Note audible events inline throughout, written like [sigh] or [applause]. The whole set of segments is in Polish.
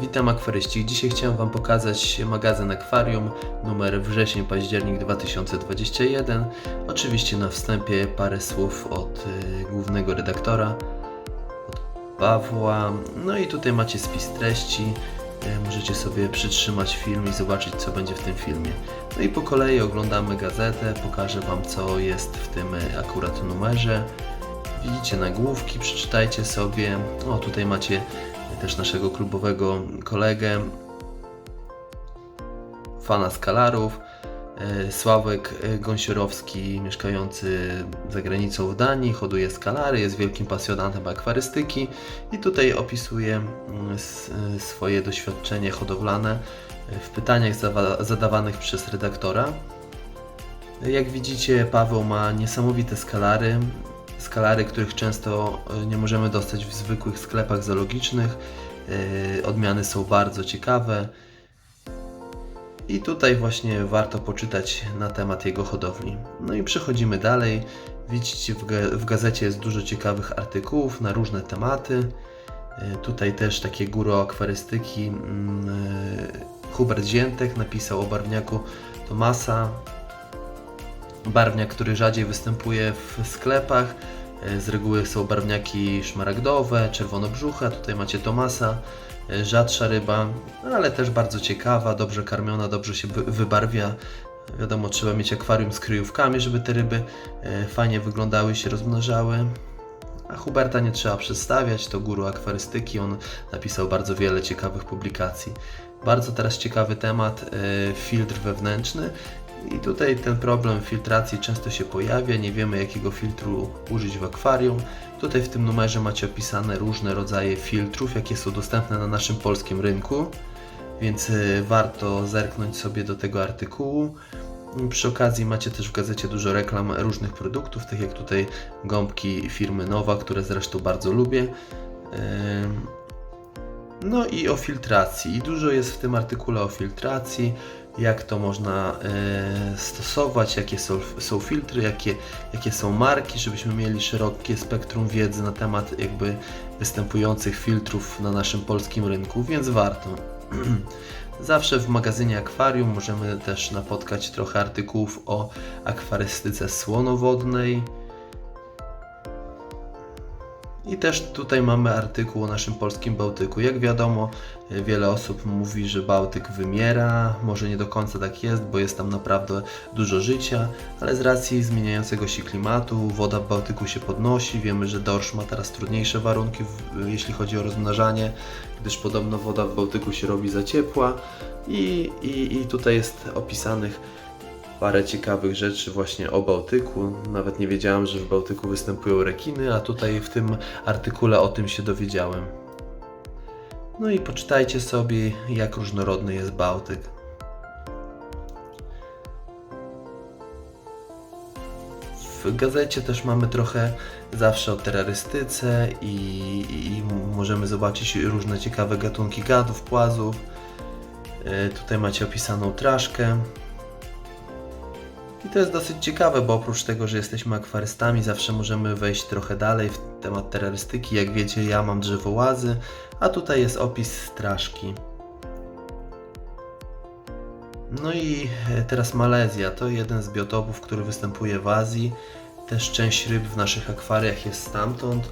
Witam akwaryści. Dzisiaj chciałem Wam pokazać magazyn akwarium numer wrzesień-październik 2021. Oczywiście na wstępie parę słów od y, głównego redaktora, od Pawła. No i tutaj macie spis treści. Y, Możecie sobie przytrzymać film i zobaczyć co będzie w tym filmie. No i po kolei oglądamy gazetę, pokażę Wam co jest w tym akurat numerze. Widzicie nagłówki, przeczytajcie sobie. O, tutaj macie też naszego klubowego kolegę, fana skalarów, e, Sławek e, Gąsiorowski, mieszkający za granicą w Danii, hoduje skalary, jest wielkim pasjonatem akwarystyki i tutaj opisuje mm, e, swoje doświadczenie hodowlane w pytaniach zadawanych przez redaktora. Jak widzicie, Paweł ma niesamowite skalary. Skalary, których często e, nie możemy dostać w zwykłych sklepach zoologicznych. E, Odmiany są bardzo ciekawe. I tutaj właśnie warto poczytać na temat jego hodowli. No i przechodzimy dalej. Widzicie, w, ga- w gazecie jest dużo ciekawych artykułów na różne tematy. E, Tutaj też takie góro akwarystyki. mm, Hubert Ziętek napisał o barwniaku Tomasa, barwniak, który rzadziej występuje w sklepach. E, Z reguły są barwniaki szmaragdowe, czerwonobrzuche, tutaj macie Tomasa, e, rzadsza ryba, ale też bardzo ciekawa, dobrze karmiona, dobrze się wy- wybarwia. Wiadomo, trzeba mieć akwarium z kryjówkami, żeby te ryby e, fajnie wyglądały i się rozmnażały. A Huberta nie trzeba przedstawiać, to guru akwarystyki, on napisał bardzo wiele ciekawych publikacji. Bardzo teraz ciekawy temat, filtr wewnętrzny. I tutaj ten problem filtracji często się pojawia, nie wiemy jakiego filtru użyć w akwarium. Tutaj w tym numerze macie opisane różne rodzaje filtrów, jakie są dostępne na naszym polskim rynku, więc y, warto zerknąć sobie do tego artykułu. Przy okazji macie też w gazecie dużo reklam różnych produktów, tak jak tutaj gąbki firmy Nowa, które zresztą bardzo lubię. No i o filtracji. Dużo jest w tym artykule o filtracji, jak to można e, stosować, jakie są, są filtry, jakie, jakie są marki, żebyśmy mieli szerokie spektrum wiedzy na temat jakby występujących filtrów na naszym polskim rynku, więc warto. [clears throat] Zawsze w magazynie akwarium możemy też napotkać trochę artykułów o akwarystyce słonowodnej. I też tutaj mamy artykuł o naszym polskim Bałtyku. Jak wiadomo, wiele osób mówi, że Bałtyk wymiera. Może nie do końca tak jest, bo jest tam naprawdę dużo życia, ale z racji zmieniającego się klimatu woda w Bałtyku się podnosi. Wiemy, że dorsz ma teraz trudniejsze warunki, jeśli chodzi o rozmnażanie, gdyż podobno woda w Bałtyku się robi za ciepła. I, i, i tutaj jest opisanych parę ciekawych rzeczy właśnie o Bałtyku. Nawet nie wiedziałem, że w Bałtyku występują rekiny, a tutaj w tym artykule o tym się dowiedziałem. No i poczytajcie sobie, jak różnorodny jest Bałtyk. W gazecie też mamy trochę zawsze o terrorystyce i, i możemy zobaczyć różne ciekawe gatunki gadów, płazów. E, Tutaj macie opisaną traszkę. I to jest dosyć ciekawe, bo oprócz tego, że jesteśmy akwarystami, zawsze możemy wejść trochę dalej w temat terrorystyki. Jak wiecie, ja mam drzewołazy, a tutaj jest opis straszki. No i e, teraz Malezja. To jeden z biotopów, który występuje w Azji. Też część ryb w naszych akwariach jest stamtąd,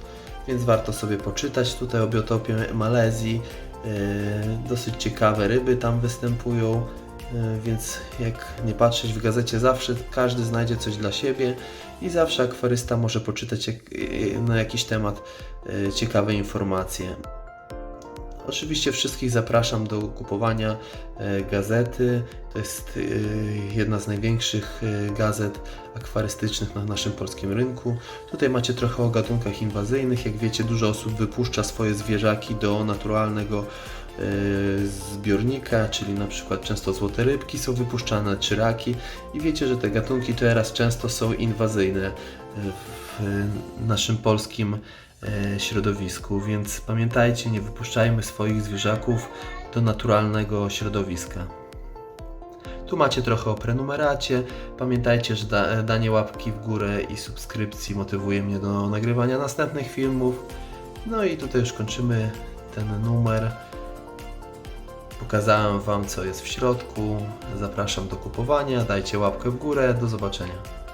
więc warto sobie poczytać tutaj o biotopie Malezji. E, Dosyć ciekawe ryby tam występują. E, Więc jak nie patrzeć w gazecie, zawsze każdy znajdzie coś dla siebie i zawsze akwarysta może poczytać e, na jakiś temat e, ciekawe informacje. Oczywiście wszystkich zapraszam do kupowania gazety. To jest jedna z największych gazet akwarystycznych na naszym polskim rynku. Tutaj macie trochę o gatunkach inwazyjnych. Jak wiecie, dużo osób wypuszcza swoje zwierzaki do naturalnego zbiornika, czyli na przykład często złote rybki są wypuszczane, czy raki. I wiecie, że te gatunki teraz często są inwazyjne e, w naszym polskim e, środowisku, więc pamiętajcie, nie wypuszczajmy swoich zwierzaków do naturalnego środowiska. Tu macie trochę o prenumeracie. Pamiętajcie, że da, danie łapki w górę i subskrypcji motywuje mnie do nagrywania następnych filmów. No i tutaj już kończymy ten numer. Pokazałem Wam co jest w środku. Zapraszam do kupowania. Dajcie łapkę w górę. Do zobaczenia.